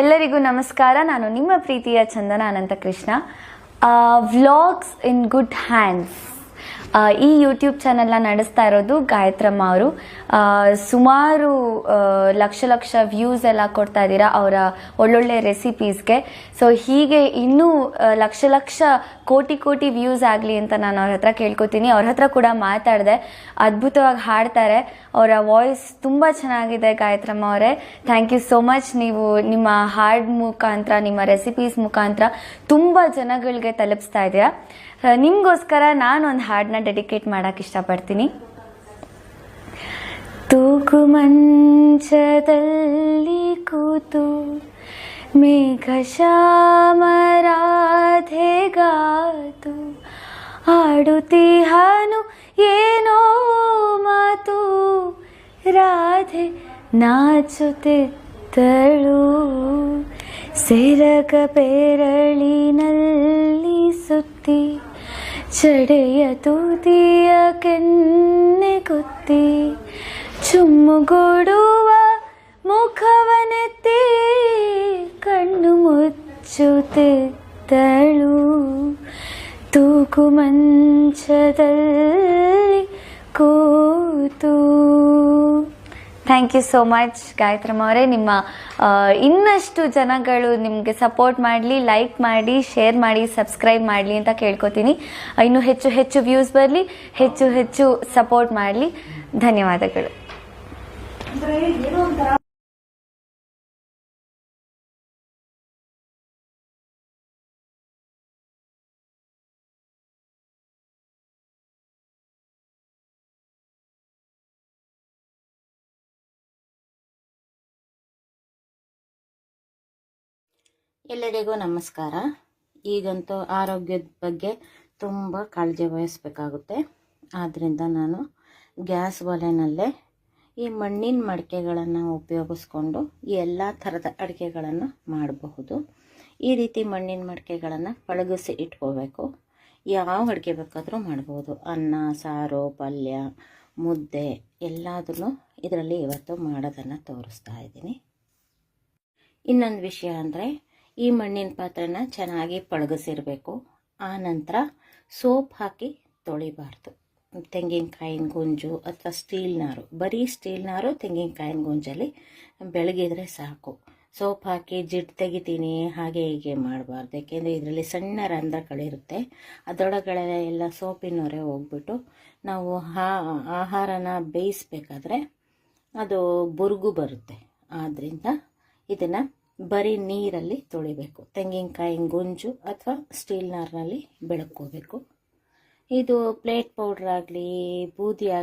ಎಲ್ಲರಿಗೂ ನಮಸ್ಕಾರ. ನಾನು ನಿಮ್ಮ ಪ್ರೀತಿಯ Chandana Ananta Krishna vlogs in good hands. ಈ ಯೂಟ್ಯೂಬ್ ಚಾನೆಲ್ನ ನಡೆಸ್ತಾ ಇರೋದು ಗಾಯತ್ರಮ್ಮ ಅವರು. ಸುಮಾರು ಲಕ್ಷ ಲಕ್ಷ ವ್ಯೂಸ್ ಎಲ್ಲ ಕೊಡ್ತಾ ಇದ್ದೀರಾ ಅವರ ಒಳ್ಳೊಳ್ಳೆ ರೆಸಿಪೀಸ್ಗೆ ಸೊ ಹೀಗೆ ಇನ್ನೂ ಲಕ್ಷ ಲಕ್ಷ ಕೋಟಿ ಕೋಟಿ ವ್ಯೂಸ್ ಆಗಲಿ ಅಂತ ನಾನು ಅವ್ರ ಹತ್ರ ಕೇಳ್ಕೊತೀನಿ. ಅವ್ರ ಹತ್ರ ಕೂಡ ಮಾತಾಡಿದೆ. ಅದ್ಭುತವಾಗಿ ಹಾಡ್ತಾರೆ. ಅವರ ವಾಯ್ಸ್ ತುಂಬ ಚೆನ್ನಾಗಿದೆ ಗಾಯತ್ರಮ್ಮ ಅವರೇ. ಥ್ಯಾಂಕ್ ಯು ಸೋ ಮಚ್ ನೀವು ನಿಮ್ಮ ಹಾಡ್ ಮುಖಾಂತರ, ನಿಮ್ಮ ರೆಸಿಪೀಸ್ ಮುಖಾಂತರ ತುಂಬ ಜನಗಳಿಗೆ ತಲುಪಿಸ್ತಾ ಇದ್ದೀರಾ. ನಿಮಗೋಸ್ಕರ ನಾನು ಒಂದು ಹಾಡನ್ನ ಡೆಡಿಕೇಟ್ ಮಾಡಕ್ಕೆ ಇಷ್ಟಪಡ್ತೀನಿ. ತೂಕು ಮಂಚದಲ್ಲಿ ಕೂತು ಮೇಘ ಶ್ಯಾಮರಾಧೆಗಾತು ಆಡುತ್ತೀಹಾನು ಏನೋ ಮಾತು ರಾಧೆ ನಾಚುತ್ತಿದ್ದಳು. ಸೆರಗ ಪೇರಳಿನಲ್ಲಿ ಸುತ್ತಿ ചടയ തൂതിയ കെന്നെ കുത്തി ചുമ്മുകൂടുവ മുഖവനെത്തി കണ്ണുമുച്ചു തെത്തളു തൂക്കുമഞ്ചതല്ല thank you so much Gayatramma ಅವರೇ ನಿಮ್ಮ ಇನ್ನಷ್ಟು ಜನಗಳು ನಿಮಗೆ ಸಪೋರ್ಟ್ ಮಾಡಲಿ ಲೈಕ್ ಮಾಡಿ ಶೇರ್ ಮಾಡಿ ಸಬ್ಸ್ಕ್ರೈಬ್ ಮಾಡಲಿ ಅಂತ ಕೇಳ್ಕೊತೀನಿ. ಇನ್ನೂ ಹೆಚ್ಚು ಹೆಚ್ಚು ವ್ಯೂಸ್ ಬರಲಿ, ಹೆಚ್ಚು ಹೆಚ್ಚು ಸಪೋರ್ಟ್ ಮಾಡಲಿ. ಧನ್ಯವಾದಗಳು. ಎಲ್ಲರಿಗೂ ನಮಸ್ಕಾರ. ಈಗಂತೂ ಆರೋಗ್ಯದ ಬಗ್ಗೆ ತುಂಬ ಕಾಳಜಿ ವಹಿಸ್ಬೇಕಾಗುತ್ತೆ. ಆದ್ದರಿಂದ ನಾನು ಗ್ಯಾಸ್ ಒಲೆನಲ್ಲೇ ಈ ಮಣ್ಣಿನ ಮಡಿಕೆಗಳನ್ನು ಉಪಯೋಗಿಸ್ಕೊಂಡು ಎಲ್ಲ ಥರದ ಅಡುಗೆಗಳನ್ನು ಮಾಡಬಹುದು. ಈ ರೀತಿ ಮಣ್ಣಿನ ಮಡಿಕೆಗಳನ್ನು ಪಳಗಿಸಿ ಇಟ್ಕೋಬೇಕು. ಯಾವ ಅಡುಗೆ ಬೇಕಾದರೂ ಮಾಡ್ಬೋದು ಅನ್ನ, ಸಾರು, ಪಲ್ಯ, ಮುದ್ದೆ ಎಲ್ಲದನ್ನು ಇದರಲ್ಲಿ ಇವತ್ತು ಮಾಡೋದನ್ನು ತೋರಿಸ್ತಾ ಇದ್ದೀನಿ. ಇನ್ನೊಂದು ವಿಷಯ ಅಂದರೆ ಈ ಮಣ್ಣಿನ ಪಾತ್ರೆನ ಚೆನ್ನಾಗಿ ಪಳಗಿಸಿರಬೇಕು. ಆನಂತರ ನಂತರ ಸೋಪ್ ಹಾಕಿ ತೊಳಿಬಾರ್ದು. ತೆಂಗಿನಕಾಯಿನ ಗುಂಜು ಅಥವಾ ಸ್ಟೀಲ್ ನಾರು. ಬರೀ ಸ್ಟೀಲ್ ನಾರು, ತೆಂಗಿನಕಾಯಿನ ಗುಂಜಲ್ಲಿ ಬೆಳಗಿದ್ರೆ ಸಾಕು. ಸೋಪ್ ಹಾಕಿ ಜಿಡ್ ತೆಗಿತೀನಿ, ಹಾಗೆ ಹೀಗೆ ಮಾಡಬಾರ್ದು. ಯಾಕೆಂದರೆ ಇದರಲ್ಲಿ ಸಣ್ಣ ರಂಧ್ರಗಳಿರುತ್ತೆ. ಅದರೊಳಗಡೆ ಎಲ್ಲ ಸೋಪಿನವರೆ ಹೋಗ್ಬಿಟ್ಟು ನಾವು ಹಾ, ಆಹಾರನ ಬೇಯಿಸ್ಬೇಕಾದ್ರೆ ಅದು ಬುರುಗು ಬರುತ್ತೆ. ಆದ್ದರಿಂದ ಇದನ್ನು ಬರೀ ನೀರಲ್ಲಿ ತೊಳಿಬೇಕು. ತೆಂಗಿನಕಾಯಿ, ಗುಂಜು ಅಥವಾ ಸ್ಟೀಲ್ ನಾರಿನಲ್ಲಿ ಬೆಳಕೋಬೇಕು. ಇದು ಪ್ಲೇಟ್ ಪೌಡ್ರ್ ಆಗಲಿ, ಬೂದಿ ಆಗಲಿ